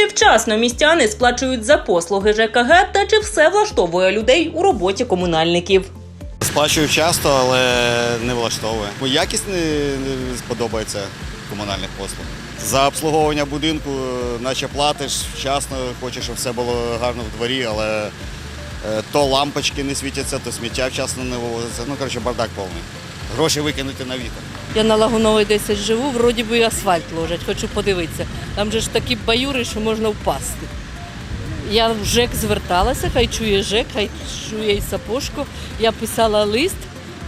Чи вчасно містяни сплачують за послуги ЖКГ та чи все влаштовує людей у роботі комунальників? Сплачую часто, але не влаштовує. Бо Якість не, сподобається комунальних послуг. За обслуговування будинку, наче платиш вчасно, хочеш, щоб все було гарно в дворі, але е, то лампочки не світяться, то сміття вчасно не вивозиться. Ну, коротше, бардак повний. Гроші викинути на вітер. Я на Лагуновій 10 живу, вроді би асфальт ложать, хочу подивитися. Там же ж такі баюри, що можна впасти. Я в ЖЕК зверталася, хай чує ЖЕК, хай чує і сапожко. Я писала лист,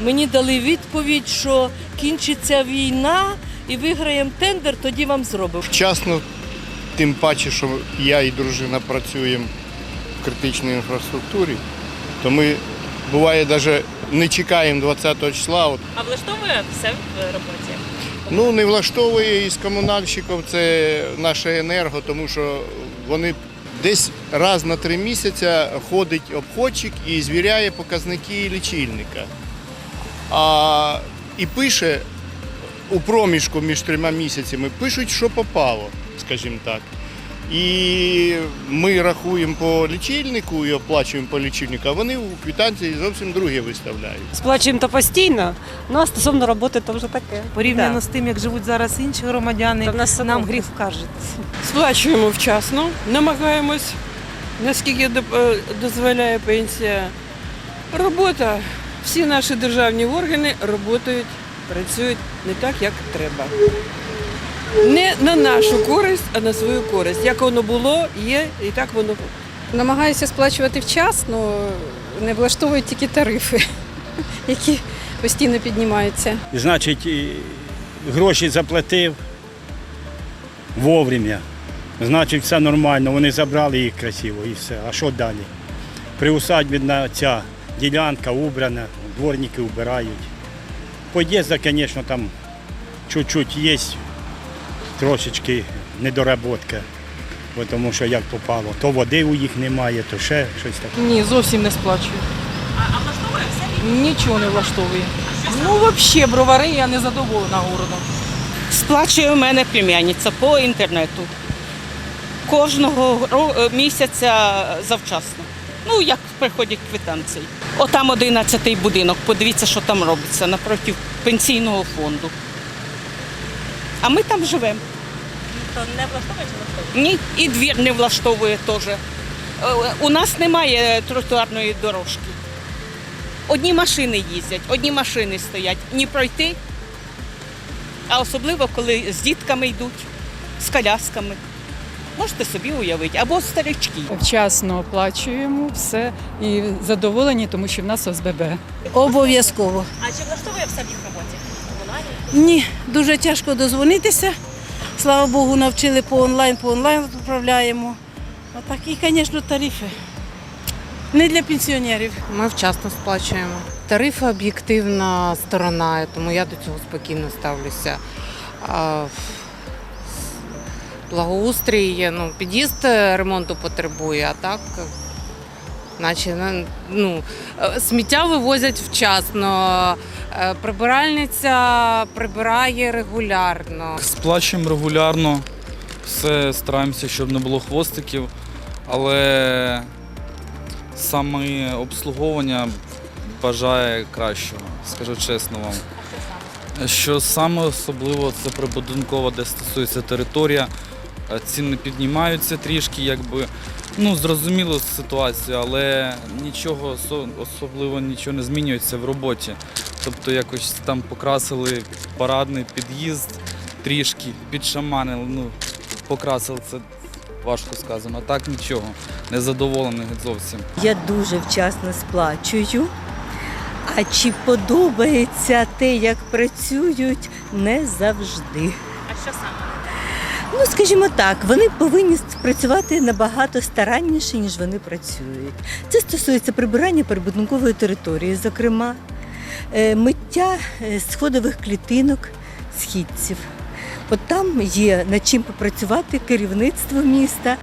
мені дали відповідь, що кінчиться війна і виграємо тендер, тоді вам зробимо. Вчасно, тим паче, що я і дружина працюємо в критичній інфраструктурі, то ми буває навіть не чекаємо 20 числа. От, А влаштовує все в роботі? ну не влаштовує із комунальщиків це наше енерго, тому що вони десь раз на три місяці ходить обходчик і звіряє показники лічильника. А, і пише у проміжку між трьома місяцями, пишуть, що попало, скажімо так. І ми рахуємо по лічильнику і оплачуємо по лічильнику, а вони у квитанції зовсім друге виставляють. Сплачуємо то постійно, ну а стосовно роботи то вже таке. Порівняно з тим, як живуть зараз інші громадяни, в нас нам гріх вкажеться. Сплачуємо вчасно, намагаємось, наскільки е, дозволяє пенсія. Робота. Всі наші державні органи працюють, працюють не так, як треба. Не на нашу користь, а на свою користь. Як воно було, є, і так воно Намагаюся сплачувати вчасно, не влаштовують тільки тарифи, які постійно піднімаються. Значить, гроші заплатив вовремя. Значить, все нормально, вони забрали їх красиво і все. А що далі? При усадьбі ця ділянка убрана, дворники вбирають. Під'їзда, звісно, там чуть-чуть є трошечки недоработка. Тому що як попало, то води у їх немає, то ще щось таке. Ні, зовсім не сплачую. А, влаштовує все? Нічого не влаштовує. Ну, взагалі, бровари я не задоволена городом. Сплачує у мене племянниця по інтернету. Кожного е, місяця завчасно. Ну, як приходять квитанції. Отам 11-й будинок, подивіться, що там робиться напроти пенсійного фонду. А ми там живемо. То не влаштовує чи влаштовує? Ні, і двір не влаштовує теж. Е, У нас немає тротуарної дорожки. Одні машини їздять, одні машини стоять. Ні пройти, а особливо, коли з дітками йдуть, з колясками. Можете собі уявити, або старички. Вчасно оплачуємо все і задоволені, тому що в нас ОСББ. Обов'язково. А чи влаштовує все в їх роботі? Ні, дуже тяжко дозвонитися. Слава Богу, навчили по онлайн, по онлайн відправляємо. А такі, звісно, тарифи. Не для пенсіонерів. Ми вчасно сплачуємо. Тарифи об'єктивна сторона, тому я до цього спокійно ставлюся. Благоустрій, ну, під'їзд ремонту потребує, а так, наче ну, ну, е, сміття вивозять вчасно, е, прибиральниця прибирає регулярно. Сплачуємо регулярно, все стараємося, щоб не було хвостиків, але саме обслуговування бажає кращого, скажу чесно вам. Що саме особливо це прибудинкова, де стосується територія, е, ціни піднімаються трішки, якби. Ну, зрозуміло ситуацію, але нічого особливо нічого не змінюється в роботі. Тобто якось там покрасили парадний під'їзд трішки, підшаманили, ну, покрасили це важко сказано. А так нічого, не задоволений зовсім. Я дуже вчасно сплачую. А чи подобається те, як працюють, не завжди. А що саме? Ну, скажімо так, вони повинні працювати набагато старанніше, ніж вони працюють. Це стосується прибирання прибудинкової території, зокрема, е, миття е, сходових клітинок, східців. От там є над чим попрацювати керівництво міста.